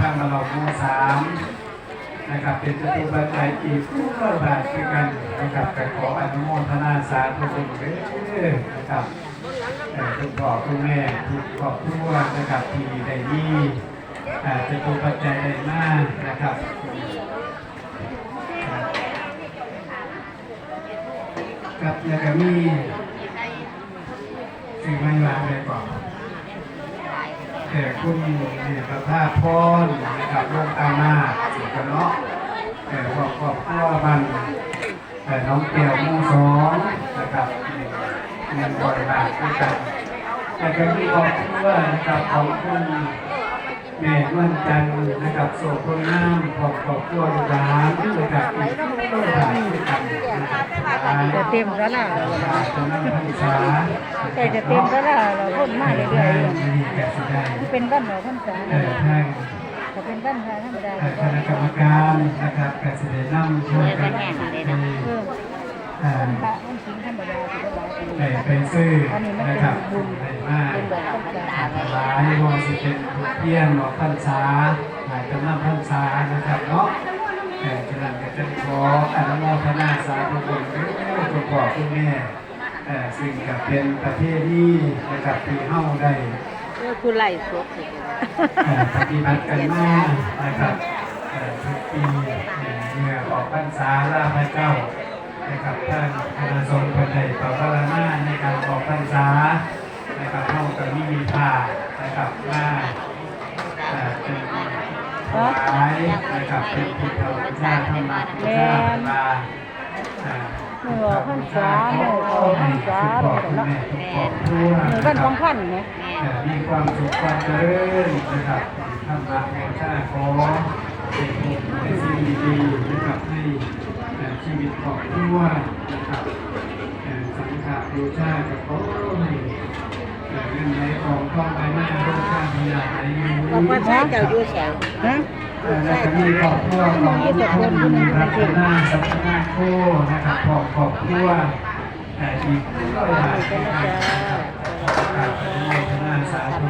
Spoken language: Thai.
ทางมาเราหมู่สามนะครับเป็นจตุปัจจัยอีกทุกร้อยบาทด้วยกันนะครับก็ขออนุโมทนาสาธุบุญเด้อนะครับเอ่อทุกพ่อทุกแม่ทุกครอบครัวนะครับที่ได้มีอ่าจตุปัจจัยได้มากนะครับครับแล้วก็มีสิ่งไม่วางเลยก่อน แต่คุณเนี่ยประภาพรนะครับลงตามาสิกันเนาะแต่ครอบครอบครัวบันแต่น้องเกียวมู่สองนะครับเงินบริบาทด้วยกันแต่ก็มีครอบครัวนะครับของคุณแม่เมื่อนจันทร์นะครับโสคนน้ำของครอบครัวลูกหลานนะครับอีกทุกบาทด้วยกันนะครับ จะเต็มแล้วล่ะใกใกล้จะเต็มแล้วล่ะเราพ่นมาเรื่อยๆเป็นบ้านหนอพันษาเอ่อทางถ้าเป็นบ้านธรรมดาเอ่อคณะกรรมการนะครับกสิเดนำช่วยกันเพิ่มเอ่อพระมันซื้อนะครับบุญได้มากหลายว่าสิเป็นเพี้ยนหลอกพรรษาหลายกำลังพรรษานะครับเนาะ แต่ฉะนั้นก็จะขออนุโมทนาสาธุบุญด้วยคุณพ่อคุณแม่เอ่อซึ่งก็เป็นประเทศนี้นะครับที่เฮาได้เออคุณไล่สดสิเอ่ปฏิบัติกันมานะครับเอ่ทุกปีเอ่อเมื่อออกพรรษาลาพระเจ้านะครับท่านคณะสงฆ์คนใดต่อพระนาในการออกพรรษานะครับเท่ากับมีมีผ้านะครับมา ถวายนะครับเป็นพุทธบูชาธรรมบูชาเวลาเอ่อเมื่อออกพรรษาเมื่อออกพรรษาทุกเนาะครอบครัวเมื่อบ้านของพันเนี่ยเอ่อมีความสุขความเจริญนะครับธรรมะโมชาขอเป็นผลเป็นสิ่งดีๆนะครับให้เอ่อชีวิตครอบครัวนะครับเอ่สังฆะบูชากับขอให้เอ่องินไหลออกต้องไปหน้า บอกว่าใช่เจ้าอยู่แสงฮะเอ่อแล้วก็มีครอบครัวของคุณรัตนาสัพนาโคนะครับครอบครอบครัวแต่อีกร้อยบาทด้วยกันนะครับขอบคุณครับอนุโมทนาสาธุ